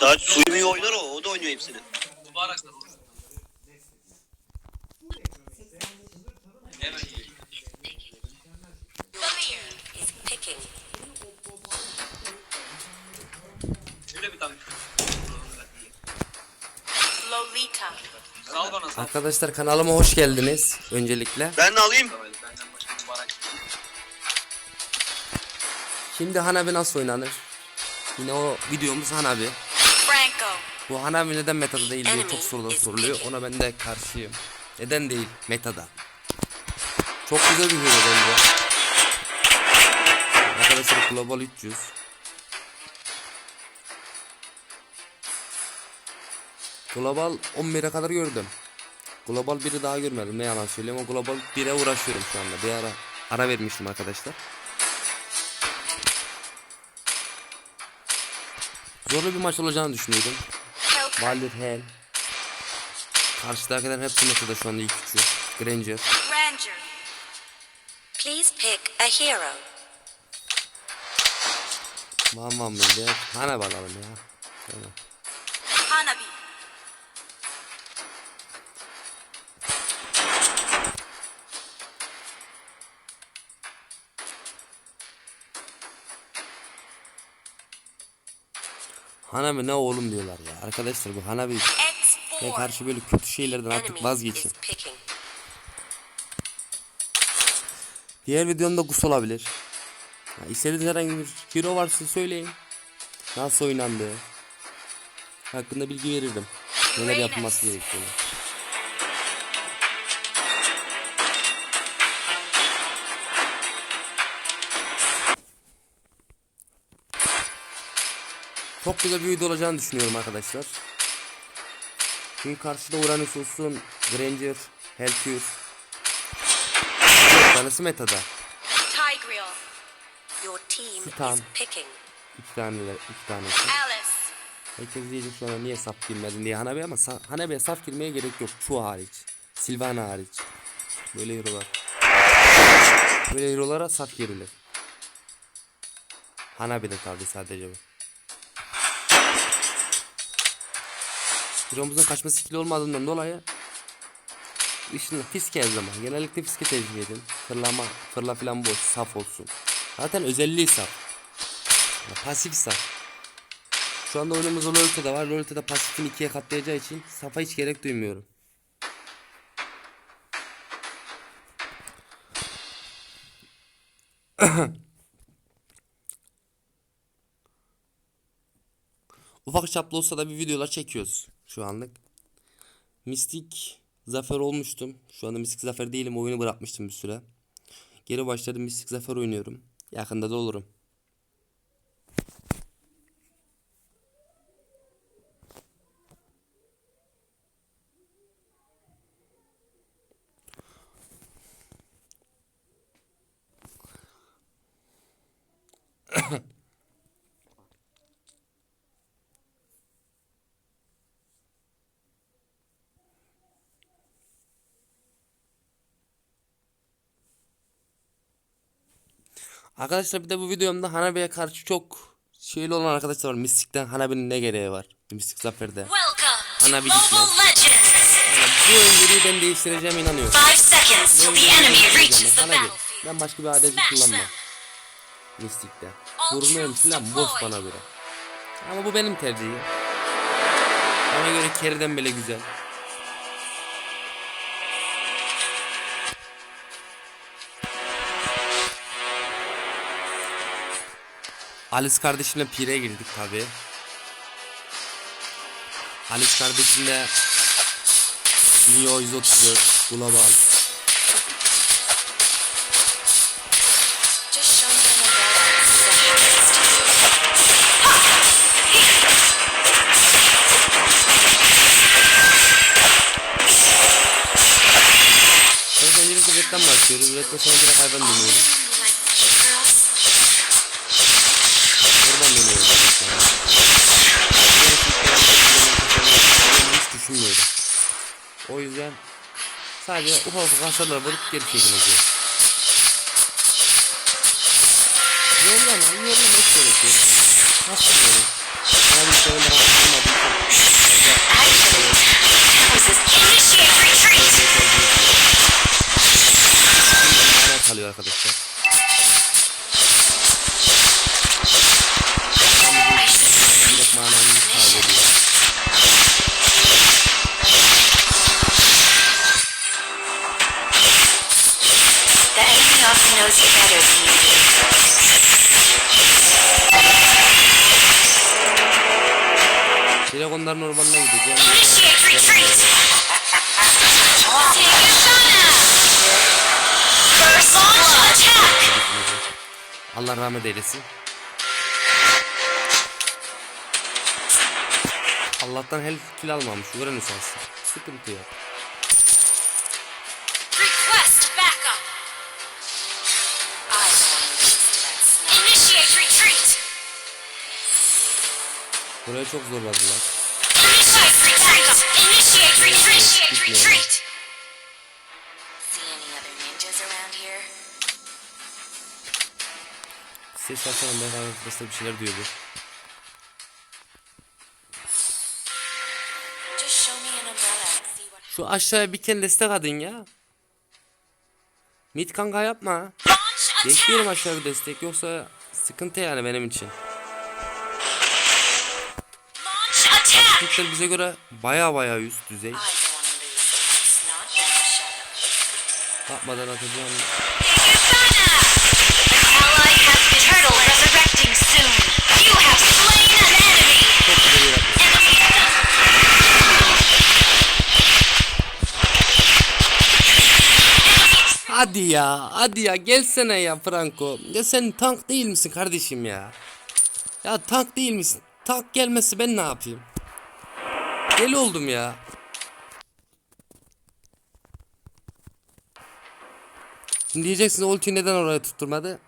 Daha suyumu oynar o. O da oynuyor hepsini. Lolita. Arkadaşlar kanalıma hoş geldiniz öncelikle. Ben de alayım. Şimdi Hanabi nasıl oynanır? Yine o videomuz Hanabi. Franco. Bu Hanabi neden metada değil diye çok sorular soruluyor. Ona ben de karşıyım. Neden değil metada? Çok güzel bir hero bence. Arkadaşlar Global 300. Global 11'e kadar gördüm. Global 1'i daha görmedim ne yalan söyleyeyim ama Global 1'e uğraşıyorum şu anda. Bir ara ara vermiştim arkadaşlar. Zorlu bir maç olacağını düşünüyordum. Baldur Hell. Karşıdakilerin hepsi metada şu anda ilk üçü. Granger. Ranger. Please pick a hero. Van mıydı? Hana bakalım ya. Tamam. Hanabi. Hanabi ne oğlum diyorlar ya. Arkadaşlar bu Hanabi X4. ve karşı böyle kötü şeylerden artık vazgeçin. Diğer videomda Gus olabilir. Ya istediğiniz herhangi bir hero varsa söyleyin. Nasıl oynandığı. Hakkında bilgi veririm. Neler yapılması gerektiğini. Çok güzel bir video olacağını düşünüyorum arkadaşlar. Çünkü karşıda Uranüs olsun, Granger, Hercules. Tanesi metada. Tigreal. Your team Titan. is picking. İki taneler, iki tanesi. Herkes diyecek an niye saf girmedin diye Hanabi ama sa- Hanabi'ye saf girmeye gerek yok. Şu hariç. Silvana hariç. Böyle hero'lar. Böyle hero'lara saf girilir. Hanabi'de tabi sadece bu. Hero'muzun kaçma skill'i olmadığından dolayı Işınla fiske her zaman. Genellikle fiske tercih edin. Fırlama, fırla falan boş, saf olsun. Zaten özelliği saf. Pasif saf. Şu anda oyunumuzda Lolita'da var. Lolita'da pasifini ikiye katlayacağı için safa hiç gerek duymuyorum. Ufak çaplı olsa da bir videolar çekiyoruz şu anlık. Mistik Zafer olmuştum. Şu anda Mistik Zafer değilim. Oyunu bırakmıştım bir süre. Geri başladım Mistik Zafer oynuyorum. Yakında da olurum. Arkadaşlar bir de bu videomda Hanabi'ye karşı çok şeyli olan arkadaşlar var. Mistik'ten Hanabi'nin ne gereği var? Mistik Zafer'de. Mobile gitmez. Bu önceliği ben değiştireceğime inanıyorum. Değiştireceğim reaches ben. başka bir adeti kullanmam. All Vurmuyorum falan boş bana göre. Ama bu benim tercihim. Bana göre keriden bile güzel. Alice kardeşimle pire girdik tabi. Alice kardeşimle Neo 134 Global. Redden başlıyoruz. Redden sonra direkt hayvan dönüyoruz. düşünmüyorum. O yüzden sadece ufak ufak hasarlar vurup geri çekileceğiz. Yollama, yollamak gerekiyor. Hasarları. Ben bir şöyle hasarlamadım. Kalıyor arkadaşlar. Knows you better than you do. Direkt onların ormanına gideceğim. Allah rahmet eylesin. Allah'tan hel kill almamış. Uranüs alsın. Sıkıntı yok. Ninjas around here? Ses açalım ben arkadaşlar bir şeyler what Şu aşağıya bir kere destek adın ya. Mit kanka yapma. Bekliyorum aşağı bir destek yoksa sıkıntı yani benim için. Türkler bize göre baya baya üst düzey. Yapmadan atacağım. Hadi ya, hadi ya gelsene ya Franco. Ya sen tank değil misin kardeşim ya? Ya tank değil misin? Tank gelmesi ben ne yapayım? Deli oldum ya. Şimdi diyeceksiniz ultiyi neden oraya tutturmadı?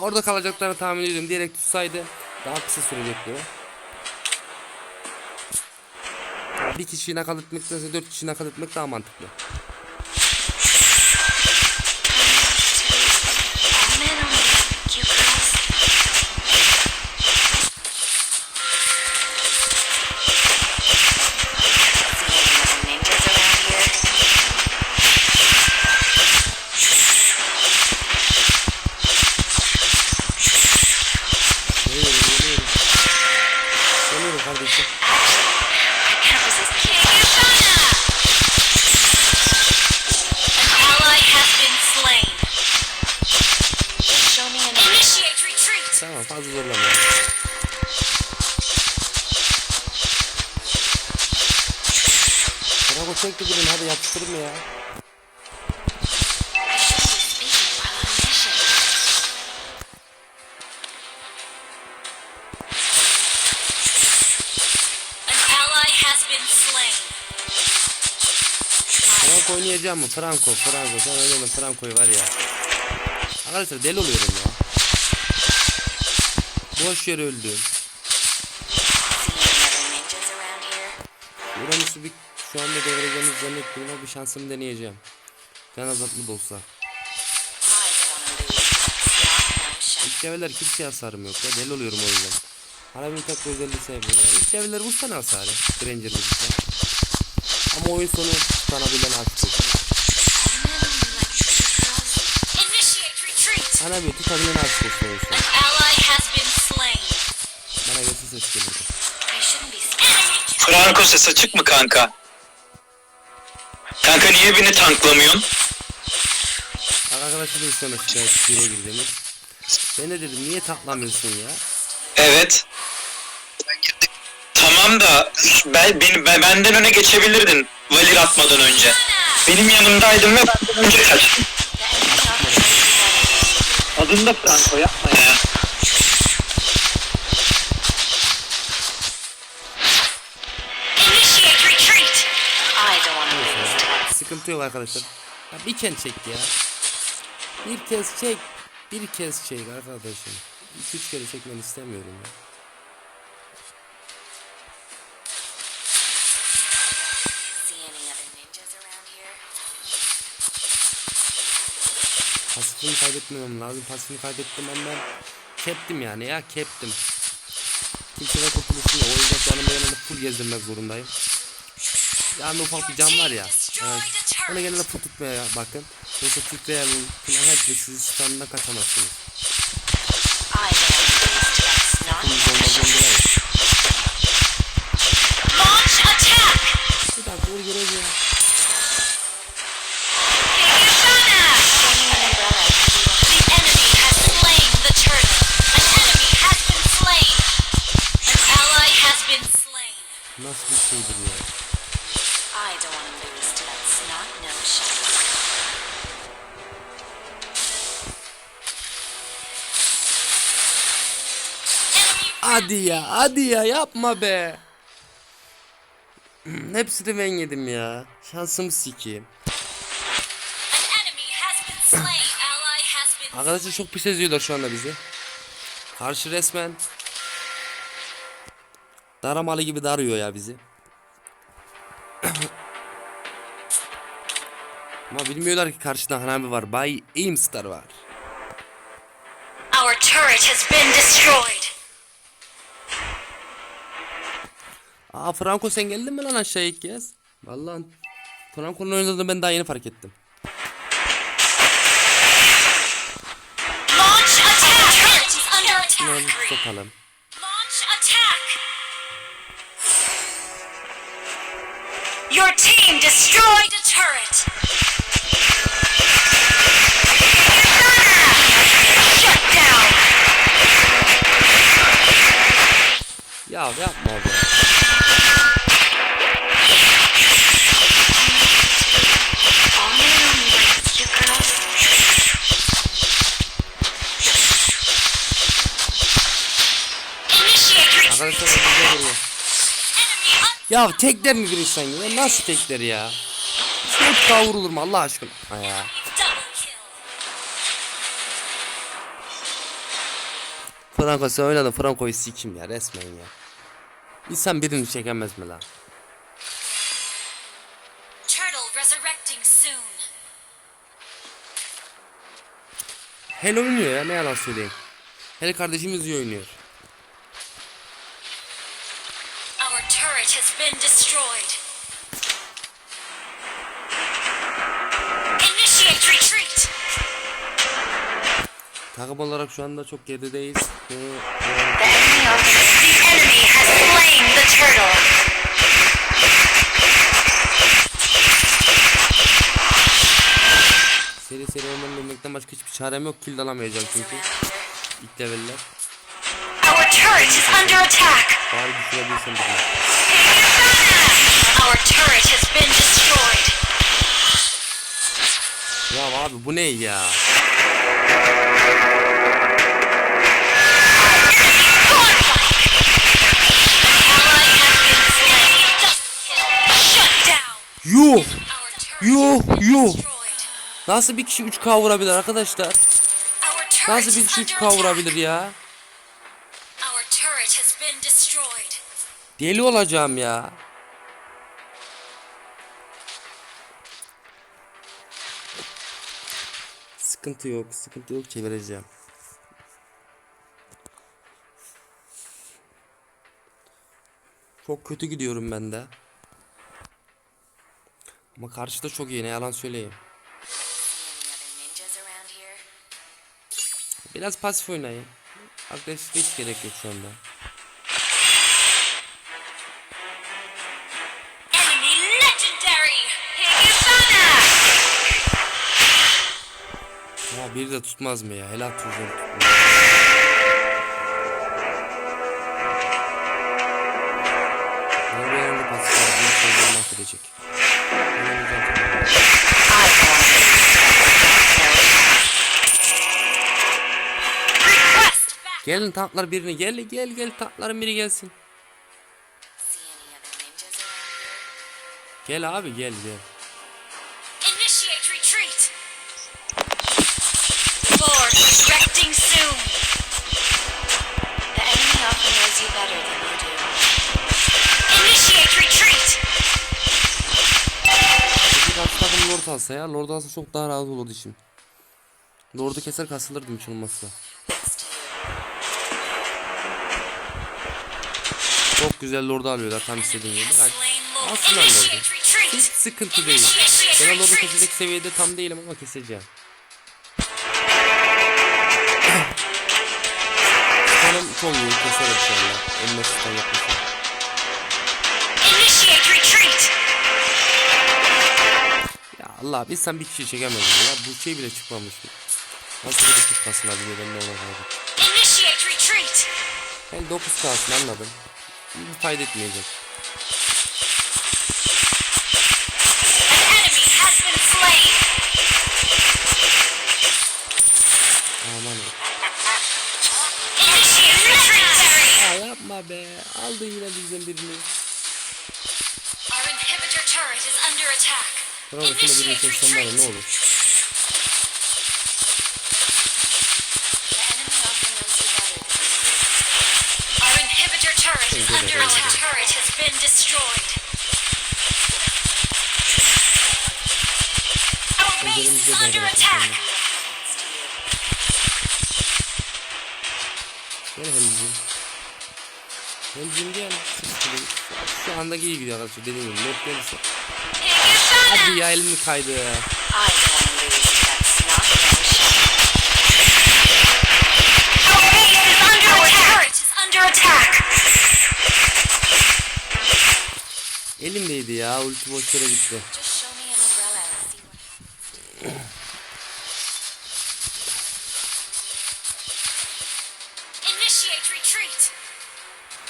Orada kalacaklarını tahmin ediyorum. Direkt tutsaydı daha kısa sürecekti. Bir kişiyi nakal etmektense dört kişiyi nakal etmek daha mantıklı. Franco oynayacağım mı? Franco, Franco. Sen oynadın Franco'yu var ya. Arkadaşlar deli oluyorum ya. Boş yere öldüm. Uranüs'ü bir şu anda devireceğimiz zannetmiyorum ama bir şansımı deneyeceğim. Can azaltma da olsa. İlk leveller kimseye hasarım yok ya. Deli oluyorum o yüzden. Harabi'nin tek bir özelliği sevmiyorum. İlk leveller vursana hasarı. Granger vurursa. Ama oyun sonu tuttanabilen açtı. Initiate retreat. Harabi tutabilen açtı oyun sonu. An ally has been slain. Bana ses geliyordu. Franco ses açık mı kanka? Kanka niye beni tanklamıyorsun? Bak Arkadaşlarım sana şikayet bire girdiğimiz. Ben de dedim niye taklamıyorsun ya? Evet. Tamam da ben, beni, ben- benden öne geçebilirdin Valir atmadan önce. Benim yanımdaydın ve benden önce kaçtın. Do. Adında Franco yapma ya. Initiate retreat. I don't want to lose to that. Sıkıntı yok arkadaşlar. Ya bir kez çek ya. Bir kez çek. Bir kez çek arkadaşım. İki üç kere çekmeni istemiyorum ya. Pasifini kaybetmemem lazım. Pasifini kaybettim ben. Keptim yani ya keptim. Kimseden kurtuluşum yok. O yüzden şu an yanında full gezdirmek zorundayım. Yani ufak bir cam var ya. Evet. Ona genelde full tutmaya bakın. Yoksa titreyen falan türlü sizi standına kaçamazsınız. Hadi ya hadi ya yapma be. Hmm, Hepsini ben yedim ya. Has been Arkadaşlar çok pis eziyorlar şu anda bizi. Karşı resmen daramalı gibi darıyor ya bizi. Ama bilmiyorlar ki karşıda Hanabi var. Bay Aimstar var. Our turret has been destroyed. Aa Franco sen geldin mi lan aşağı ilk kez? Vallahi Franco'nun oynadığını ben daha yeni fark ettim. Launch sokalım. Launch attack! Your team destroyed a turret! Shut down! Ya yapma be. Ya tekler mi bir insan ya? Nasıl tekler ya? Hiç daha vurulur mu Allah aşkına? Ha ya. Franco sen oynadın Franco'yu sikim ya resmen ya. İnsan birini çekemez mi lan? Hel oynuyor ya ne yalan söyleyeyim. Hel kardeşimiz iyi oynuyor. Takım olarak şu anda çok gerideyiz. The turtle. Seri seri oynamanı dönmekten başka hiçbir çarem yok. Kill alamayacağım çünkü. İlk leveller. Our turret is under attack. Bari düşürebilsem bunu. Our turret has been destroyed. Ya abi bu ne ya? Yuh! Yuh! Yuh! Nasıl bir kişi 3K vurabilir arkadaşlar? Nasıl bir kişi under 3K attack. vurabilir ya? Deli olacağım ya. Sıkıntı yok, sıkıntı yok çevireceğim. Çok kötü gidiyorum ben de. Ama karşıda çok iyi ne yalan söyleyeyim. Biraz pasif oynayın. Agresif hiç gerek yok şu anda. Ya biri de tutmaz mı ya? Helal. Request back! Gelin tanklar birini gel gel gel tankların biri gelsin. Gel abi gel gel. Peki karşı takım lord alsa ya. Lord alsa çok daha rahat olur işim. Lord'u keser kasılırdım hiç olmazsa. Çok güzel Lord'u alıyorlar tam istediğim gibi. Aslında Lord'u. Hiç sıkıntı değil. Ben Lord'u kesecek seviyede tam değilim ama keseceğim. Sanırım çok iyi keser inşallah. Sistem yapmışım. Allah biz sen bir kişi çekemedin ya. Bu şey bile çıkmamış. Nasıl bir çıkmasın abi ben de ona retreat. Ben 9 kalsın anladım. Bir fayda etmeyecek. Aman ya. Ya yapma be. Aldı yine bizden birini. You do. Our inhibitor turret is Thank you, under attack. Turret has been destroyed. Our base is de under attack. Gel Helcim. Helcim gel. Şu andaki iyi gidiyor arkadaşlar dediğim gibi. Lord gelirse. Hadi ya elim kaydı. Elimdeydi ya. Ulti boş yere gitti.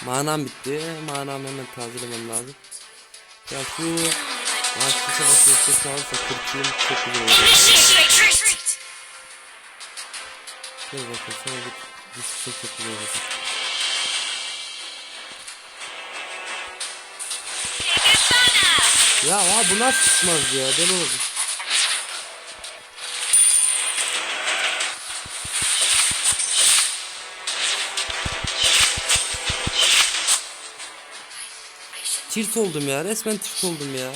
Manam bitti. Manam hemen tazelemem lazım. Ya şu Ağaçlı savaşı sesi alırsa kırpayım çok güzel olacak. Initiate retreat. Gel bakayım sana bir düşse çok güzel olacak. Ya ya bu nasıl çıkmaz ya deli oldu. Tirt oldum ya resmen tirt oldum ya.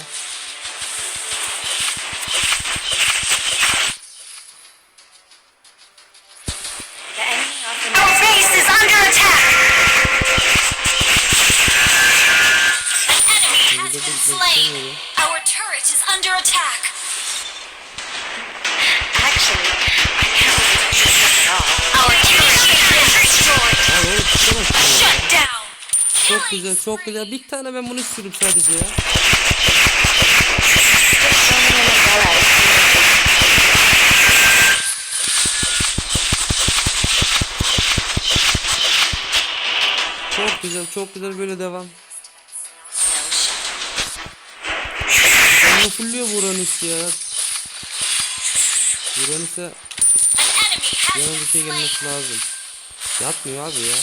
Been slain. Our turret is under attack. Actually, I can't do this at all. Our turret has been destroyed. Shut down. Çok güzel çok güzel. Bir tane ben bunu istiyorum sadece ya. Çok güzel çok güzel böyle devam. Onu fulluyor bu Uranüs ya. Uranüs'e bir şey gelmesi lazım. Yatmıyor abi ya.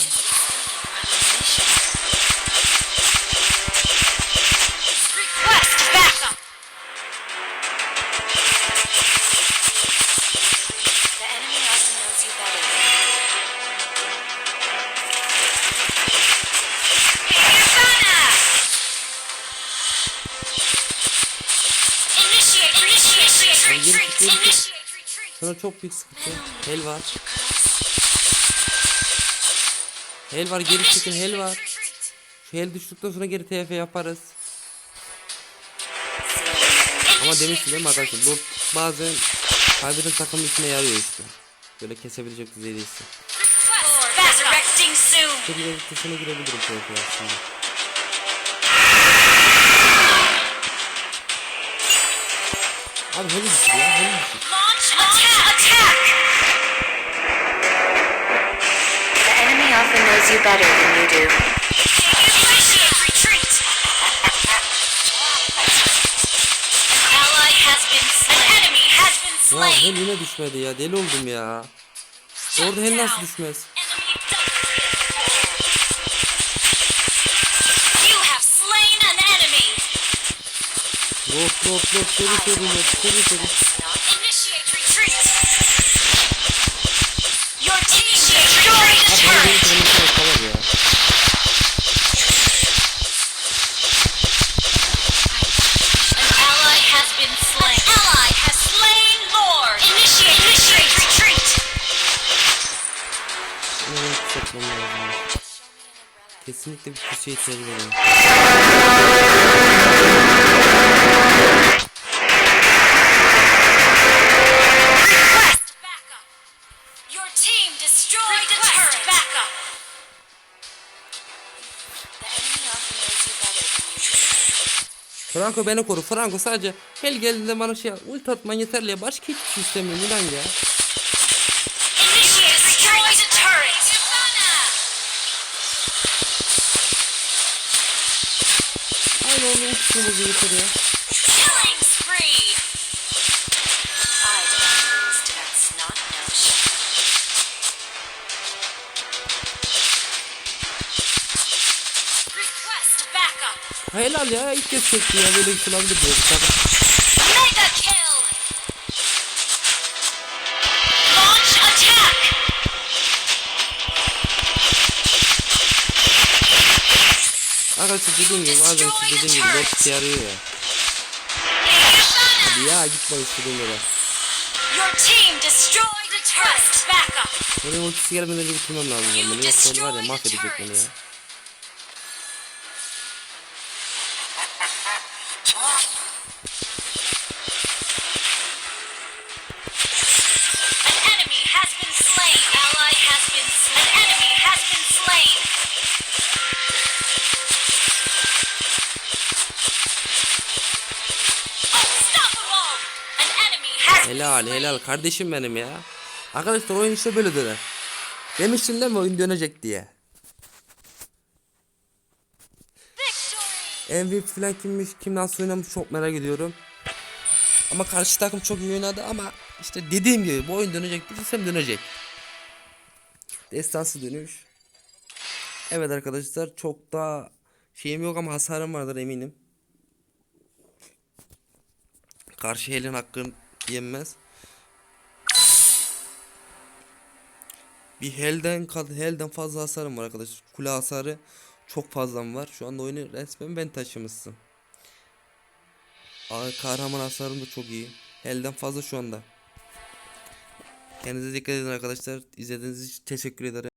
Sana çok büyük sıkıntı. Hel var. Hel var geri çıkın hel var. Şu hel düştükten sonra geri TF yaparız. Ama demiştim değil mi arkadaşlar? Lord bazen kaybeden takımın içine yarıyor işte. Böyle kesebilecek düzeyde ise. Resurrecting soon. Çok güzel bir tuşuna girebilirim TF aslında. Abi hel düşür ya hel düşür. Knows you better than you do. Ya slain. hel yine düşmedi ya deli oldum ya. Orada hel nasıl düşmez? Enemy double kill. You have slain an enemy. Lord Lord Lord seri seri Lord seri seri. You better than you do. Franco beni koru. Franco sadece gel geldiğinde bana şey ulti atman yeterli ya. Başka hiçbir şey istemiyorum inan ya. Request backup. Helal ya ilk kez çekti ya böyle bir şey olabilir diyor. Tabii. Arkadaşlar dediğim gibi az önce dediğim gibi dört kişi yarıyor ya. Hadi ya gitme istediğin yere. Your team destroyed a turret. Backup. Benim ultisi gelmeden önce bitirmem lazım ben bunu. Yoksa onu var ya mahvedecek beni ya. Helal helal kardeşim benim ya. Arkadaşlar oyun işte böyle döner. Demiştim değil mi oyun dönecek diye. MVP falan kimmiş kim nasıl oynamış çok merak ediyorum. Ama karşı takım çok iyi oynadı ama işte dediğim gibi bu oyun dönecek dediysem dönecek. Destansı dönüş. Evet arkadaşlar çok da şeyim yok ama hasarım vardır eminim. Karşı elin hakkın yenmez. Bir helden helden fazla hasarım var arkadaşlar. Kule hasarı çok fazlam var. Şu anda oyunu resmen ben taşımışsın. Kahraman hasarım da çok iyi. Helden fazla şu anda. Kendinize dikkat edin arkadaşlar. İzlediğiniz için teşekkür ederim.